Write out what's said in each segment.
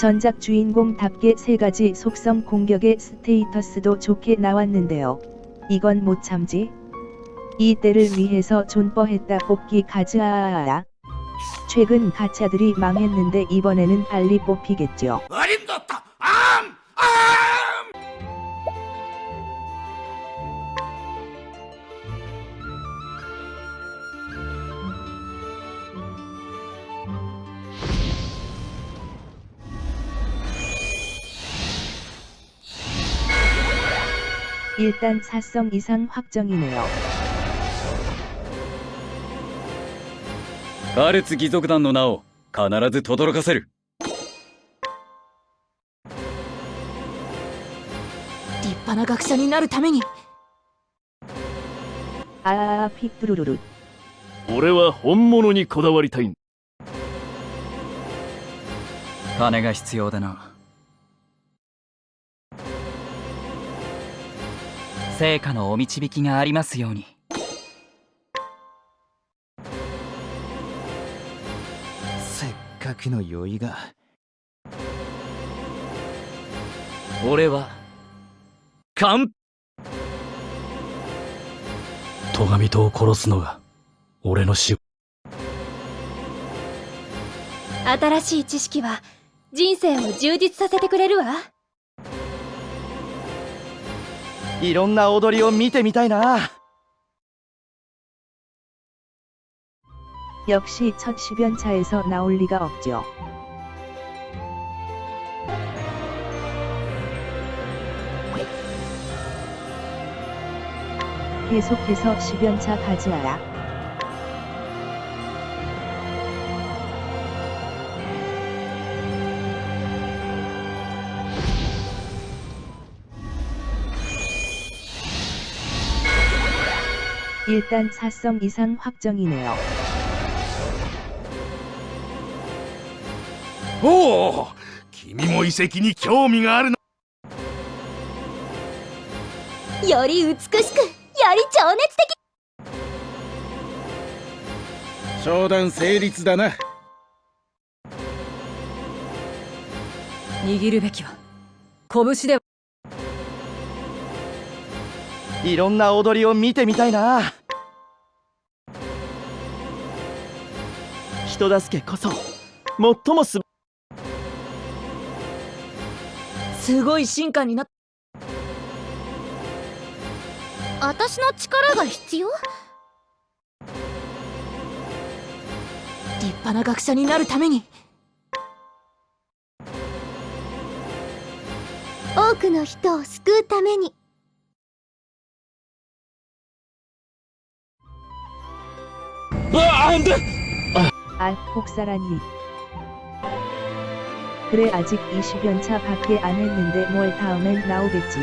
전작 주인공답게 세 가지 속성 공격의 스테이터스도 좋게 나왔는데요. 이건 못 참지? 이 때를 위해서 존버했다 뽑기 가즈아아아. 최근 가차들이 망했는데 이번에는 빨리 뽑히겠죠. 어림도없다 암! 암! 일단 사성 이상 확정이네요. アルツ義族団の名を必ず轟かせる立派な学者になるために 아아아 픽뚜루루루. 俺は本物にこだわりたいん金が必要だな 成果のお導きがありますように。せっかくの酔いが。俺は完。戸上戸を殺すのが俺の仕新しい知識は人生を充実させてくれるわ いろんな踊りを見てみたいな 역시 첫 10연차에서 나올 리가 없죠. 계속해서 10연차 가즈아라. 일단 사성 이상 확정이네요. おお君も遺跡に興味があるなより美しくより情熱的商談成立だな握るべきは拳でいろんな踊りを見てみたいな 人助けこそ最もすすごい進化になっ私の力が必要？立派な学者になるために。多くの人を救うために 아, 폭사라니. 그래 아직 20연차 밖에 안 했는데 뭘 다음엔 나오겠지.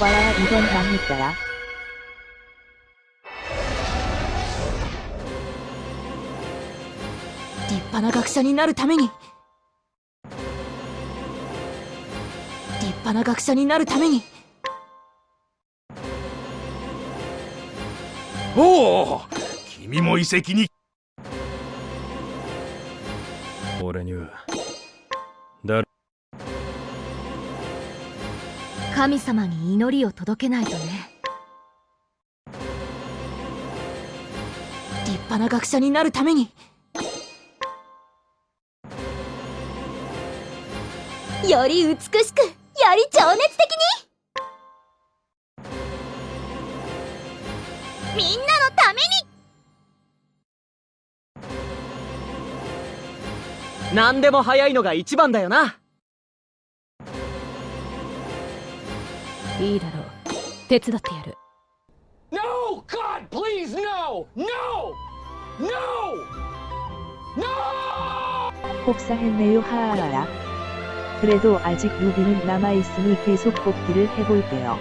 와라 이건 망했더라. 立派な学者になるために 派な学者になるために。おお君も遺跡に。俺には誰？神様に祈りを届けないとね。立派な学者になるために。より美しく。より情熱的にみんなのために何でも早いのが一番だよないいだろう手伝ってやる No! God, please, no! No! No! No! 폭사했네요 하하하라. 그래도 아직 루비는 남아있으니 계속 뽑기를 해볼게요.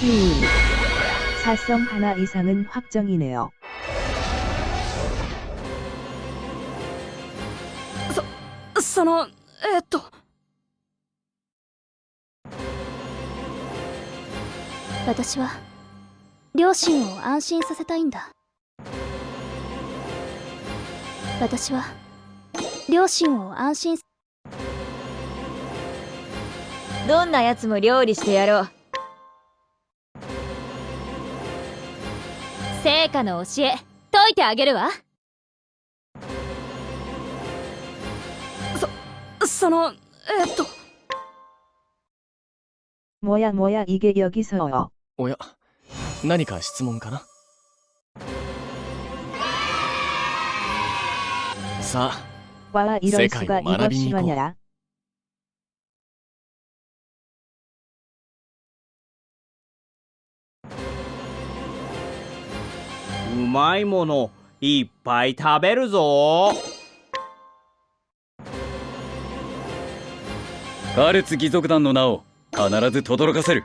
휴. 사성 하나 이상은 확정이네요. 서, 서너, 에또. 私は両親を安心させたいんだ私は両親を安心どんなやつも料理してやろう成果の教え解いてあげるわそのえっと 뭐야 뭐야 이게 여기서요. おや 何か質問かな？さあ世界を学びに行こう。うまいものいっぱい食べるぞ。カルツ貴族団の名を必ず轟かせる。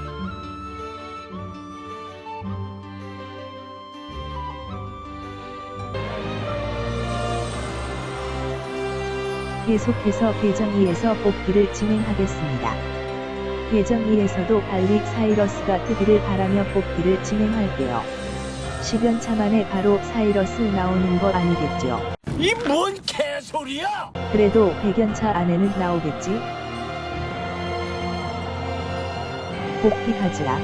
계속해서 계정 2에서 뽑기를 진행하겠습니다. 계정 2에서도 빨리 사이러스가 뜨기를 바라며 뽑기를 진행할게요. 10연차 만에 바로 사이러스 나오는 거 아니겠죠? 이 뭔 개소리야! 그래도 100연차 안에는 나오겠지? 복귀 가지라.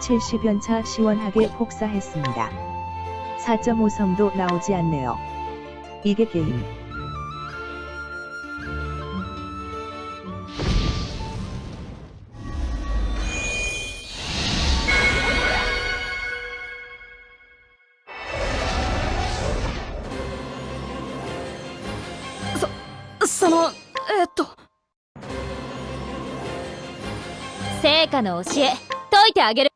칠십 연차 시원하게 폭사했습니다. 4.5성도 나오지 않네요. 이게 게임. 서そのえっと成果の教え解いてあげる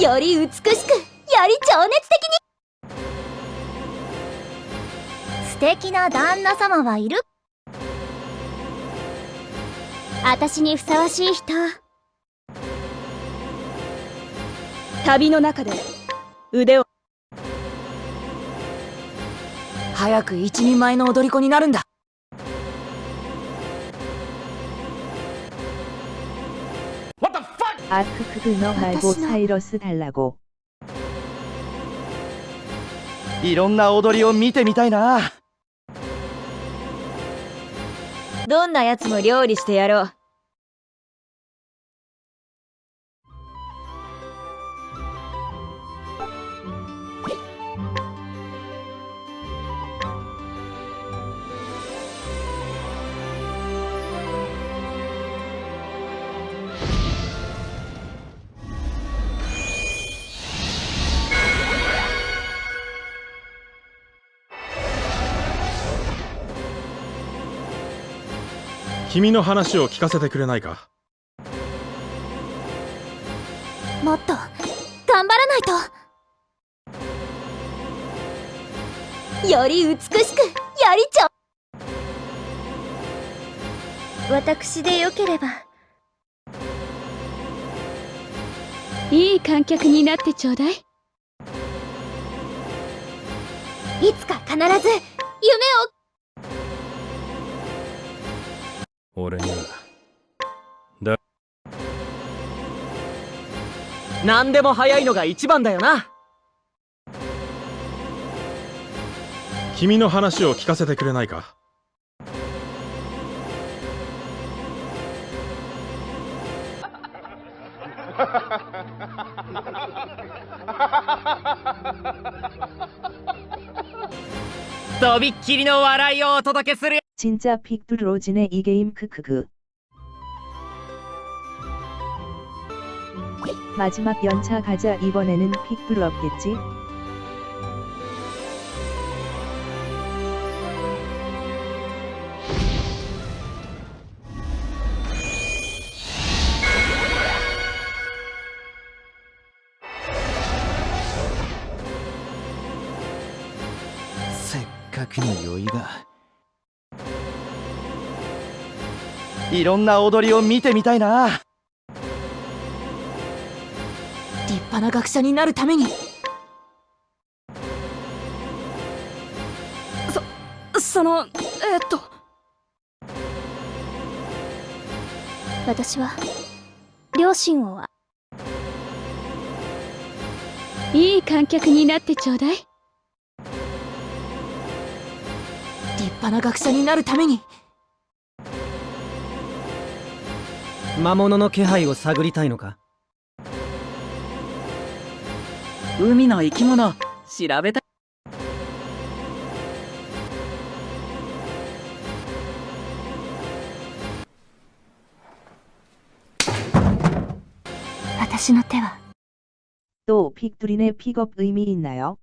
より美しくより情熱的に。素敵な旦那様はいる。私にふさわしい人。旅の中で腕を。早く一人前の踊り子になるんだ。 아크크크 너 말고私の 사이러스 달라고. いろんな踊りを見てみたいなどんなやつも料理してやろう 君の話を聞かせてくれないか？もっと頑張らないと。より美しくよりちょ。私でよければ。いい観客になってちょうだい。いつか必ず夢を俺には。何でも早いのが一番だよな。君の話を聞かせてくれないか？とびっきりの笑いをお届けする 진짜 빅두로진의 이 게임 크크크. 마지막 연차 가자 이번에는 픽불 없겠지? 색각이는 여의가 いろんな踊りを見てみたいな。立派な学者になるために。そそのえっと。私は両親を。いい観客になってちょうだい。立派な学者になるために。魔物の気配を探りたいのか海の生き物調べた私の手は 또 픽둘인의 픽업 의미 있나요?